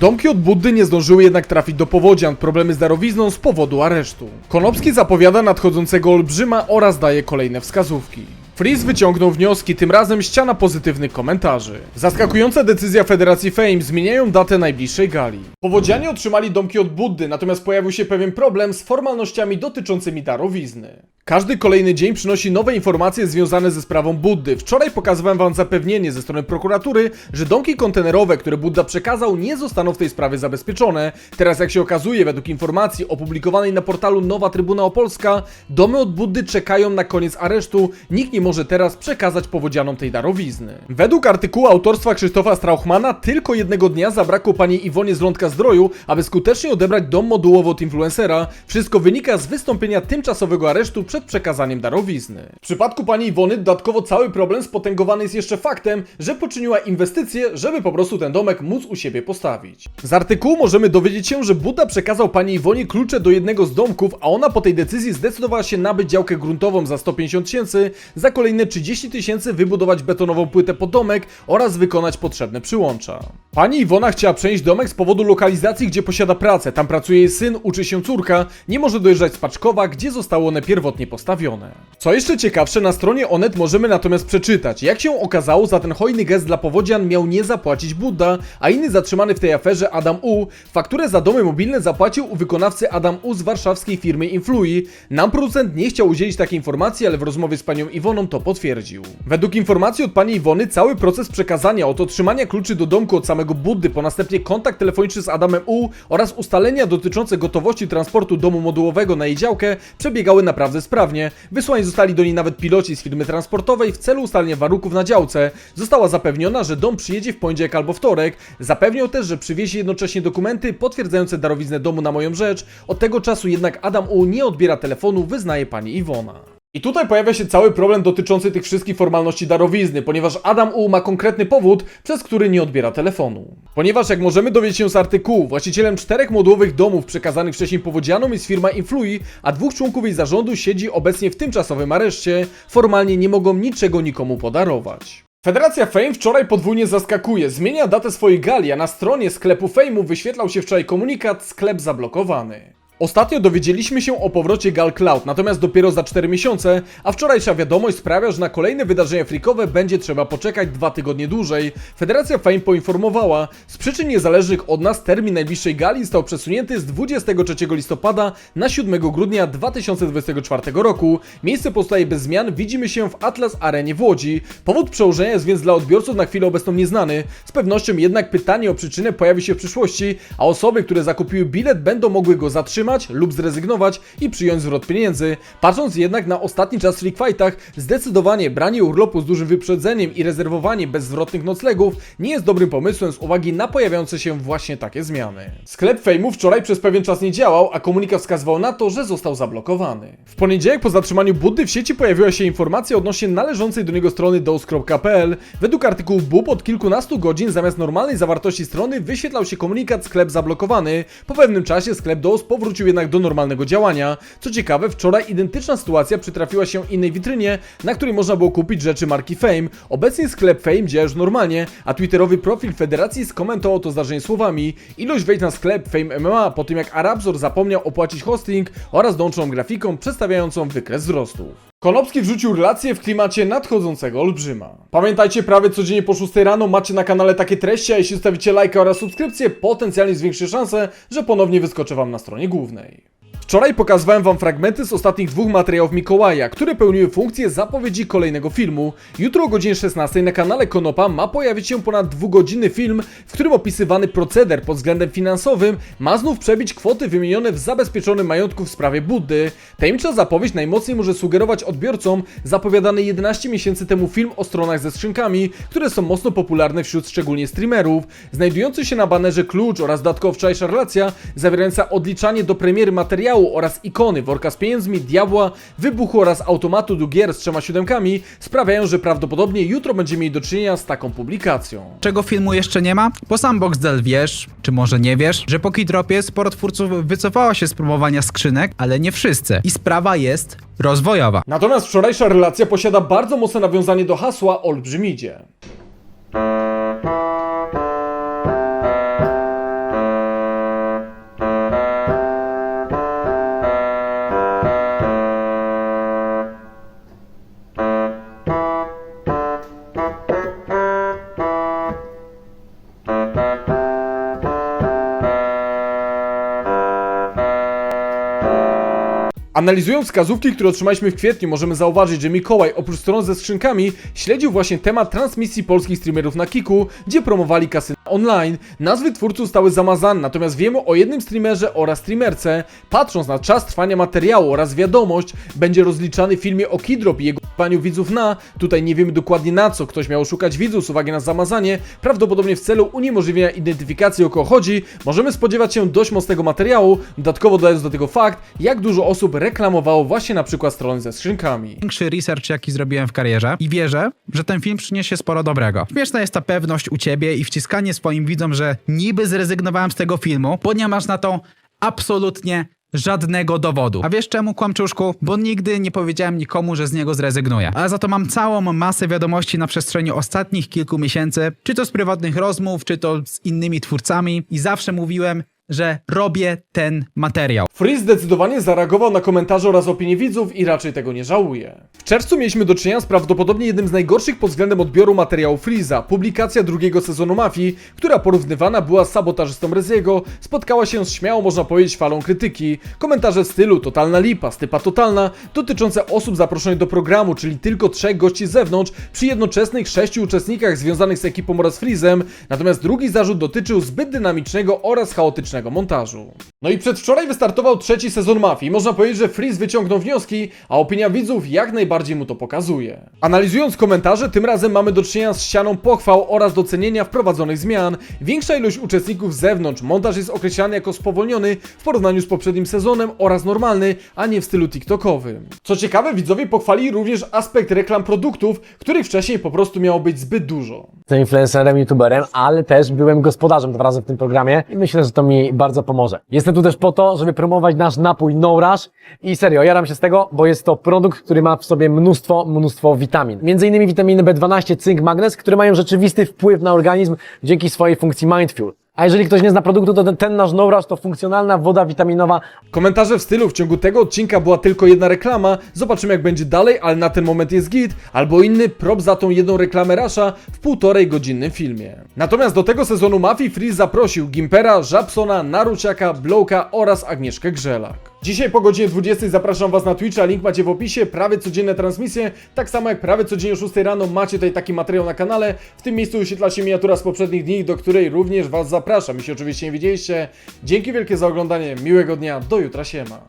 Domki od Buddy nie zdążyły jednak trafić do powodzian, problemy z darowizną z powodu aresztu. Konopski zapowiada nadchodzącego olbrzyma oraz daje kolejne wskazówki. Freeze wyciągnął wnioski, tym razem ściana pozytywnych komentarzy. Zaskakująca decyzja Federacji Fame zmieniają datę najbliższej gali. Powodzianie otrzymali domki od Buddy, natomiast pojawił się pewien problem z formalnościami dotyczącymi darowizny. Każdy kolejny dzień przynosi nowe informacje związane ze sprawą Buddy. Wczoraj pokazywałem wam zapewnienie ze strony prokuratury, że domki kontenerowe, które Budda przekazał, nie zostaną w tej sprawie zabezpieczone. Teraz jak się okazuje, według informacji opublikowanej na portalu Nowa Trybuna Opolska, domy od Buddy czekają na koniec aresztu. Nikt nie może teraz przekazać powodzianom tej darowizny. Według artykułu autorstwa Krzysztofa Strauchmana, tylko jednego dnia zabrakło pani Iwonie z Lądka Zdroju, aby skutecznie odebrać dom modułowy od influencera. Wszystko wynika z wystąpienia tymczasowego aresztu przed przekazaniem darowizny. W przypadku pani Iwony dodatkowo cały problem spotęgowany jest jeszcze faktem, że poczyniła inwestycje, żeby po prostu ten domek móc u siebie postawić. Z artykułu możemy dowiedzieć się, że Buda przekazał pani Iwonie klucze do jednego z domków, a ona po tej decyzji zdecydowała się nabyć działkę gruntową za 150 tysięcy, za kolejne 30 tysięcy wybudować betonową płytę pod domek oraz wykonać potrzebne przyłącza. Pani Iwona chciała przenieść domek z powodu lokalizacji, gdzie posiada pracę. Tam pracuje jej syn, uczy się córka, nie może dojeżdżać z Paczkowa, gdzie zostały one pierwotnie postawione. Co jeszcze ciekawsze, na stronie Onet możemy natomiast przeczytać, jak się okazało, za ten hojny gest dla powodzian miał nie zapłacić Budda, a inny zatrzymany w tej aferze Adam U, fakturę za domy mobilne zapłacił u wykonawcy Adam U z warszawskiej firmy Influi. Nam producent nie chciał udzielić takiej informacji, ale w rozmowie z panią Iwoną to potwierdził. Według informacji od pani Iwony, cały proces przekazania od otrzymania kluczy do domku od samego Buddy, po następnie kontakt telefoniczny z Adamem U oraz ustalenia dotyczące gotowości transportu domu modułowego na jej działkę przebiegały naprawdę sprawnie. Wysłani zostali do niej nawet piloci z firmy transportowej w celu ustalenia warunków na działce. Została zapewniona, że dom przyjedzie w poniedziałek albo wtorek. Zapewniał też, że przywiezie jednocześnie dokumenty potwierdzające darowiznę domu na moją rzecz. Od tego czasu jednak Adam U nie odbiera telefonu, wyznaje pani Iwona. I tutaj pojawia się cały problem dotyczący tych wszystkich formalności darowizny, ponieważ Adam U ma konkretny powód, przez który nie odbiera telefonu. Ponieważ jak możemy dowiedzieć się z artykułu, właścicielem czterech modułowych domów przekazanych wcześniej powodzianom jest firma Influi, a dwóch członków jej zarządu siedzi obecnie w tymczasowym areszcie, formalnie nie mogą niczego nikomu podarować. Federacja Fame wczoraj podwójnie zaskakuje, zmienia datę swojej gali, a na stronie sklepu Fame'u wyświetlał się wczoraj komunikat sklep zablokowany. Ostatnio dowiedzieliśmy się o powrocie Gal Cloud, natomiast dopiero za 4 miesiące, a wczorajsza wiadomość sprawia, że na kolejne wydarzenia freakowe będzie trzeba poczekać dwa tygodnie dłużej. Federacja Fame poinformowała, z przyczyn niezależnych od nas termin najbliższej gali został przesunięty z 23 listopada na 7 grudnia 2024 roku. Miejsce pozostaje bez zmian, widzimy się w Atlas Arenie w Łodzi. Powód przełożenia jest więc dla odbiorców na chwilę obecną nieznany. Z pewnością jednak pytanie o przyczynę pojawi się w przyszłości, a osoby, które zakupiły bilet będą mogły go zatrzymać lub zrezygnować i przyjąć zwrot pieniędzy. Patrząc jednak na ostatni czas w Fightach, zdecydowanie branie urlopu z dużym wyprzedzeniem i rezerwowanie bezzwrotnych noclegów nie jest dobrym pomysłem z uwagi na pojawiające się właśnie takie zmiany. Sklep Fejmu wczoraj przez pewien czas nie działał, a komunikat wskazywał na to, że został zablokowany. W poniedziałek po zatrzymaniu Buddy w sieci pojawiła się informacja odnośnie należącej do niego strony dose.pl. Według artykułu BUB od kilkunastu godzin zamiast normalnej zawartości strony wyświetlał się komunikat sklep zablokowany. Po pewnym czasie sklep DOS powrócił jednak do normalnego działania. Co ciekawe, wczoraj identyczna sytuacja przytrafiła się innej witrynie, na której można było kupić rzeczy marki Fame. Obecnie sklep Fame działa już normalnie, a twitterowy profil federacji skomentował to zdarzenie słowami Ilość wejść na sklep Fame MMA po tym jak Arabzor zapomniał opłacić hosting oraz dołączoną grafiką przedstawiającą wykres wzrostów. Konopski wrzucił relację w klimacie nadchodzącego olbrzyma. Pamiętajcie, prawie codziennie po 6 rano macie na kanale takie treści, a jeśli zostawicie lajka oraz subskrypcję, potencjalnie zwiększy szanse, że ponownie wyskoczę wam na stronie głównej. Wczoraj pokazywałem wam fragmenty z ostatnich dwóch materiałów Mikołaja, które pełniły funkcję zapowiedzi kolejnego filmu. Jutro o godzinie 16 na kanale Konopa ma pojawić się ponad dwugodzinny film, w którym opisywany proceder pod względem finansowym ma znów przebić kwoty wymienione w zabezpieczonym majątku w sprawie Buddy. Tajemnicza zapowiedź najmocniej może sugerować odbiorcom zapowiadany 11 miesięcy temu film o stronach ze skrzynkami, które są mocno popularne wśród szczególnie streamerów. Znajdujący się na banerze klucz oraz dodatkowo wczorajsza relacja zawierająca odliczanie do premiery materiału oraz ikony worka z pieniędzmi, diabła, wybuchu oraz automatu do gier z trzema siódemkami sprawiają, że prawdopodobnie jutro będziemy mieli do czynienia z taką publikacją. Czego filmu jeszcze nie ma? Bo sam Boxdel wiesz, czy może nie wiesz, że po Kidropie sporo twórców wycofała się z próbowania skrzynek, ale nie wszyscy. I sprawa jest rozwojowa. Natomiast wczorajsza relacja posiada bardzo mocne nawiązanie do hasła Olbrzymidzie. Analizując wskazówki, które otrzymaliśmy w kwietniu, możemy zauważyć, że Mikołaj oprócz stron ze skrzynkami śledził właśnie temat transmisji polskich streamerów na Kiku, gdzie promowali kasyna online. Nazwy twórców zostały zamazane, natomiast wiemy o jednym streamerze oraz streamerce. Patrząc na czas trwania materiału oraz wiadomość, będzie rozliczany w filmie o Kidrop i jego paniu widzów na, tutaj nie wiemy dokładnie na co ktoś miał szukać widzów z uwagi na zamazanie, prawdopodobnie w celu uniemożliwienia identyfikacji o kogo chodzi, możemy spodziewać się dość mocnego materiału, dodatkowo dodając do tego fakt, jak dużo osób reklamowało właśnie na przykład strony ze skrzynkami. Większy research, jaki zrobiłem w karierze i wierzę, że ten film przyniesie sporo dobrego. Śmieszna jest ta pewność u ciebie i wciskanie swoim widzom, że niby zrezygnowałem z tego filmu, bo nie masz na to absolutnie żadnego dowodu. A wiesz czemu, kłamczuszku? Bo nigdy nie powiedziałem nikomu, że z niego zrezygnuję. Ale za to mam całą masę wiadomości na przestrzeni ostatnich kilku miesięcy, czy to z prywatnych rozmów, czy to z innymi twórcami i zawsze mówiłem, że robię ten materiał. Freeze zdecydowanie zareagował na komentarze oraz opinie widzów i raczej tego nie żałuje. W czerwcu mieliśmy do czynienia z prawdopodobnie jednym z najgorszych pod względem odbioru materiału Freeza. Publikacja drugiego sezonu Mafii, która porównywana była z sabotażystą Reziego, spotkała się z śmiało można powiedzieć falą krytyki. Komentarze w stylu totalna lipa, stypa totalna, dotyczące osób zaproszonych do programu, czyli tylko trzech gości z zewnątrz, przy jednoczesnych sześciu uczestnikach związanych z ekipą oraz Freezem, natomiast drugi zarzut dotyczył zbyt dynamicznego oraz chaotycznego własnego montażu No i przedwczoraj wystartował trzeci sezon Mafii. Można powiedzieć, że Freeze wyciągnął wnioski, a opinia widzów jak najbardziej mu to pokazuje. Analizując komentarze, tym razem mamy do czynienia z ścianą pochwał oraz docenienia wprowadzonych zmian. Większa ilość uczestników z zewnątrz, montaż jest określany jako spowolniony w porównaniu z poprzednim sezonem oraz normalny, a nie w stylu TikTokowym. Co ciekawe, widzowie pochwalili również aspekt reklam produktów, których wcześniej po prostu miało być zbyt dużo. Jestem influencerem, youtuberem, ale też byłem gospodarzem dwa razy w tym programie i myślę, że to mi bardzo pomoże. Jestem tu też po to, żeby promować nasz napój No Rush i serio, jaram się z tego, bo jest to produkt, który ma w sobie mnóstwo, mnóstwo witamin. Między innymi witaminy B12, cynk, magnez, które mają rzeczywisty wpływ na organizm dzięki swojej funkcji Mindfuel. A jeżeli ktoś nie zna produktu, to ten, ten nasz No Rush to funkcjonalna woda witaminowa Komentarze w stylu w ciągu tego odcinka była tylko jedna reklama, zobaczymy jak będzie dalej, ale na ten moment jest git, albo inny prop za tą jedną reklamę Rasha w półtorej godzinnym filmie. Natomiast do tego sezonu Mafii Freeze zaprosił Gimpera, Żabsona, Naruciaka, Blowka oraz Agnieszkę Grzelak. Dzisiaj po godzinie 20 zapraszam Was na Twitcha, link macie w opisie, prawie codzienne transmisje, tak samo jak prawie codziennie o 6 rano macie tutaj taki materiał na kanale, w tym miejscu wyświetla się miniatura z poprzednich dni, do której również Was zapraszam, jeśli oczywiście nie widzieliście. Dzięki wielkie za oglądanie, miłego dnia, do jutra, siema.